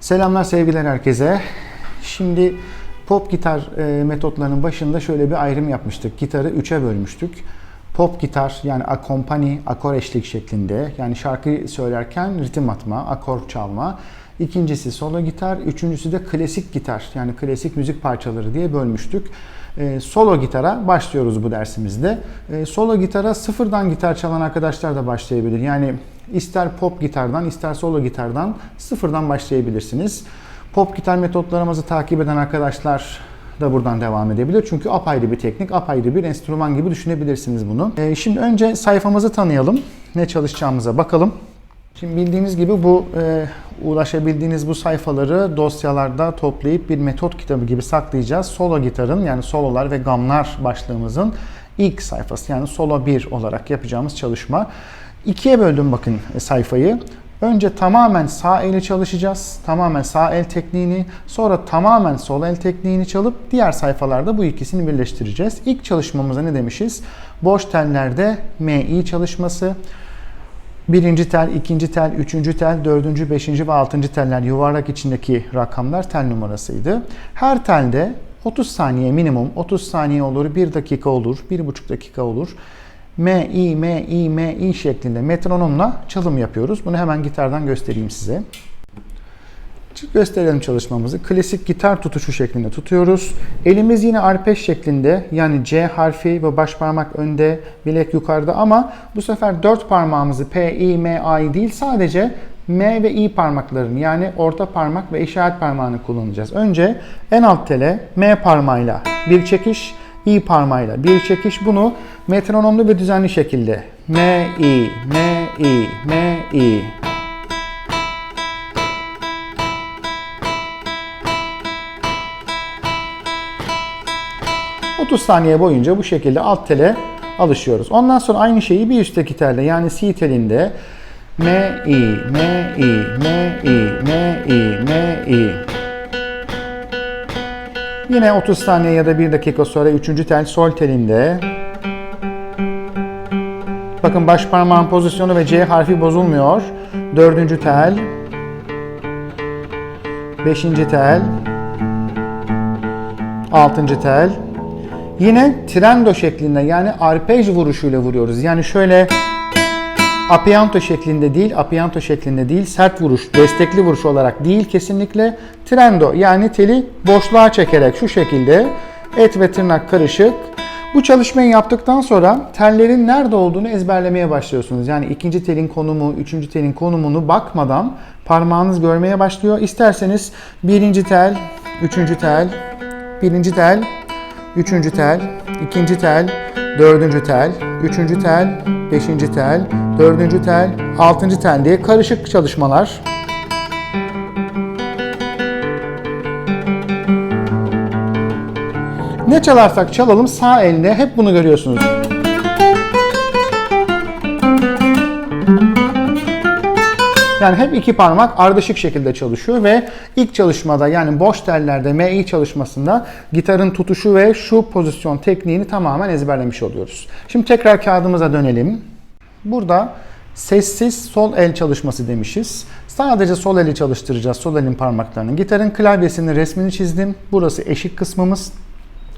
Selamlar sevgiler herkese. Şimdi pop gitar e, metotlarının başında şöyle bir ayrım yapmıştık. Gitarı üçe bölmüştük. Pop gitar yani akompani, akor eşlik şeklinde yani şarkı söylerken ritim atma, akor çalma. İkincisi solo gitar, üçüncüsü de klasik gitar yani klasik müzik parçaları diye bölmüştük. E, solo gitara başlıyoruz bu dersimizde. E, solo gitara sıfırdan gitar çalan arkadaşlar da başlayabilir. Yani ister pop gitardan ister solo gitardan sıfırdan başlayabilirsiniz. Pop gitar metotlarımızı takip eden arkadaşlar da buradan devam edebilir. Çünkü apayrı bir teknik, apayrı bir enstrüman gibi düşünebilirsiniz bunu. E, şimdi önce sayfamızı tanıyalım. Ne çalışacağımıza bakalım. Şimdi bildiğiniz gibi bu e, ulaşabildiğiniz bu sayfaları dosyalarda toplayıp bir metot kitabı gibi saklayacağız. Solo gitarın yani sololar ve gamlar başlığımızın ilk sayfası yani solo 1 olarak yapacağımız çalışma. İkiye böldüm bakın sayfayı. Önce tamamen sağ eli çalışacağız. Tamamen sağ el tekniğini, sonra tamamen sol el tekniğini çalıp diğer sayfalarda bu ikisini birleştireceğiz. İlk çalışmamıza ne demişiz? Boş tellerde MI çalışması. Birinci tel, ikinci tel, üçüncü tel, dördüncü, beşinci ve altıncı teller yuvarlak içindeki rakamlar tel numarasıydı. Her telde 30 saniye minimum, 30 saniye olur, 1 dakika olur, 1,5 dakika olur. M, I, M, I, M, I şeklinde metronomla çalım yapıyoruz. Bunu hemen gitardan göstereyim size. Gösterelim çalışmamızı. Klasik gitar tutuşu şeklinde tutuyoruz. Elimiz yine arpej şeklinde yani C harfi ve baş parmak önde, bilek yukarıda ama bu sefer dört parmağımızı P, I, M, I değil sadece M ve I parmaklarını yani orta parmak ve işaret parmağını kullanacağız. Önce en alt tele M parmağıyla bir çekiş, I parmağıyla bir çekiş. Bunu metronomlu ve düzenli şekilde M, I, M, I, M, I 30 saniye boyunca bu şekilde alt tele alışıyoruz. Ondan sonra aynı şeyi bir üstteki telde yani C telinde M, I, M, I, M, I, M, I, M, I. Yine 30 saniye ya da 1 dakika sonra 3. tel sol telinde. Bakın baş parmağın pozisyonu ve C harfi bozulmuyor. 4. tel. 5. tel. 6. tel. Yine trendo şeklinde yani arpej vuruşuyla vuruyoruz. Yani şöyle apianto şeklinde değil, apianto şeklinde değil, sert vuruş, destekli vuruş olarak değil kesinlikle trendo yani teli boşluğa çekerek şu şekilde et ve tırnak karışık. Bu çalışmayı yaptıktan sonra tellerin nerede olduğunu ezberlemeye başlıyorsunuz. Yani ikinci telin konumu, üçüncü telin konumunu bakmadan parmağınız görmeye başlıyor. İsterseniz birinci tel, üçüncü tel, birinci tel, Üçüncü tel, ikinci tel, dördüncü tel, üçüncü tel, beşinci tel, dördüncü tel, altıncı tel diye karışık çalışmalar. Ne çalarsak çalalım sağ elde hep bunu görüyorsunuz. Yani hep iki parmak ardışık şekilde çalışıyor ve ilk çalışmada yani boş tellerde MI çalışmasında gitarın tutuşu ve şu pozisyon tekniğini tamamen ezberlemiş oluyoruz. Şimdi tekrar kağıdımıza dönelim. Burada sessiz sol el çalışması demişiz. Sadece sol eli çalıştıracağız, sol elin parmaklarını. Gitarın klavyesinin resmini çizdim. Burası eşik kısmımız.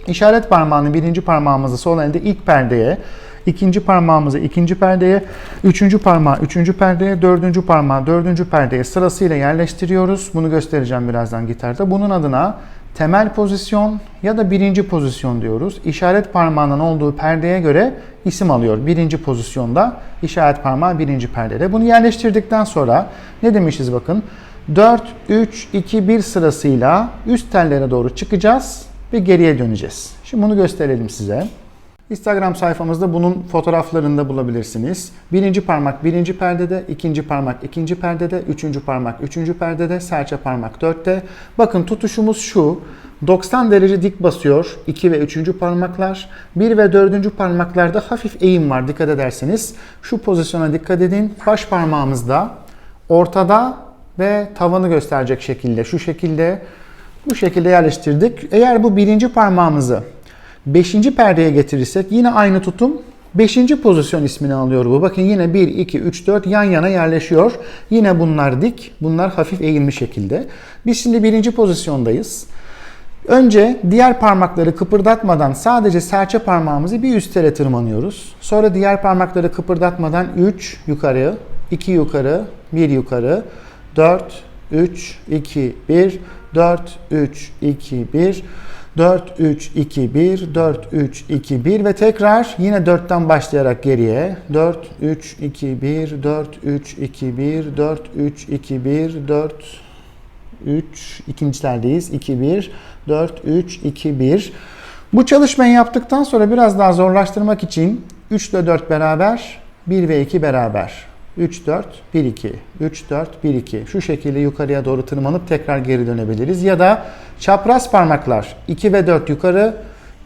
İşaret parmağını birinci parmağımızı sol elde ilk perdeye, ikinci parmağımızı ikinci perdeye, üçüncü parmağı üçüncü perdeye, dördüncü parmağı dördüncü perdeye sırasıyla yerleştiriyoruz. Bunu göstereceğim birazdan gitarda. Bunun adına temel pozisyon ya da birinci pozisyon diyoruz. İşaret parmağının olduğu perdeye göre isim alıyor. Birinci pozisyonda işaret parmağı birinci perdede. Bunu yerleştirdikten sonra ne demişiz bakın. 4, 3, 2, 1 sırasıyla üst tellere doğru çıkacağız ve geriye döneceğiz. Şimdi bunu gösterelim size. Instagram sayfamızda bunun fotoğraflarını da bulabilirsiniz. Birinci parmak birinci perdede, ikinci parmak ikinci perdede, üçüncü parmak üçüncü perdede, serçe parmak dörtte. Bakın tutuşumuz şu. 90 derece dik basıyor 2 ve 3. parmaklar. 1 ve 4. parmaklarda hafif eğim var dikkat ederseniz. Şu pozisyona dikkat edin. Baş parmağımızda ortada ve tavanı gösterecek şekilde şu şekilde bu şekilde yerleştirdik. Eğer bu birinci parmağımızı beşinci perdeye getirirsek yine aynı tutum Beşinci pozisyon ismini alıyor bu. Bakın yine 1, 2, 3, 4 yan yana yerleşiyor. Yine bunlar dik, bunlar hafif eğilmiş şekilde. Biz şimdi birinci pozisyondayız. Önce diğer parmakları kıpırdatmadan sadece serçe parmağımızı bir üst tele tırmanıyoruz. Sonra diğer parmakları kıpırdatmadan 3 yukarı, 2 yukarı, 1 yukarı, 4, 3, 2, 1, 4, 3, 2, 1, 4, 3, 2, 1, 4, 3, 2, 1 ve tekrar yine 4'ten başlayarak geriye. 4, 3, 2, 1, 4, 3, 2, 1, 4, 3, 2, 1, 4, 3, ikincilerdeyiz. 2, 1, 4, 3, 2, 1. Bu çalışmayı yaptıktan sonra biraz daha zorlaştırmak için 3 ile 4 beraber, 1 ve 2 beraber. 3, 4, 1, 2. 3, 4, 1, 2. Şu şekilde yukarıya doğru tırmanıp tekrar geri dönebiliriz. Ya da çapraz parmaklar 2 ve 4 yukarı,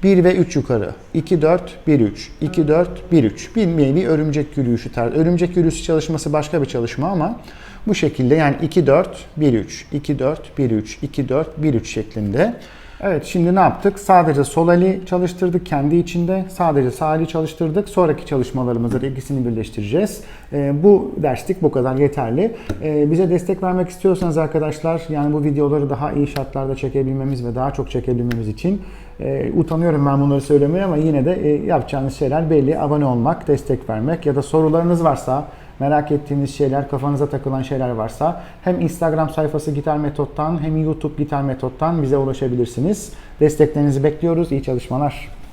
1 ve 3 yukarı. 2, 4, 1, 3. 2, 4, 1, 3. Bir nevi örümcek yürüyüşü tarzı. Örümcek yürüyüşü çalışması başka bir çalışma ama bu şekilde yani 2, 4, 1, 3. 2, 4, 1, 3. 2, 4, 1, 3 şeklinde. Evet şimdi ne yaptık? Sadece sol eli çalıştırdık kendi içinde. Sadece sağ eli çalıştırdık. Sonraki çalışmalarımızda da ikisini birleştireceğiz. Ee, bu derslik bu kadar yeterli. Ee, bize destek vermek istiyorsanız arkadaşlar yani bu videoları daha iyi şartlarda çekebilmemiz ve daha çok çekebilmemiz için e, utanıyorum ben bunları söylemeye ama yine de e, yapacağınız şeyler belli. Abone olmak, destek vermek ya da sorularınız varsa merak ettiğiniz şeyler, kafanıza takılan şeyler varsa hem Instagram sayfası Gitar Metot'tan hem YouTube Gitar Metot'tan bize ulaşabilirsiniz. Desteklerinizi bekliyoruz. İyi çalışmalar.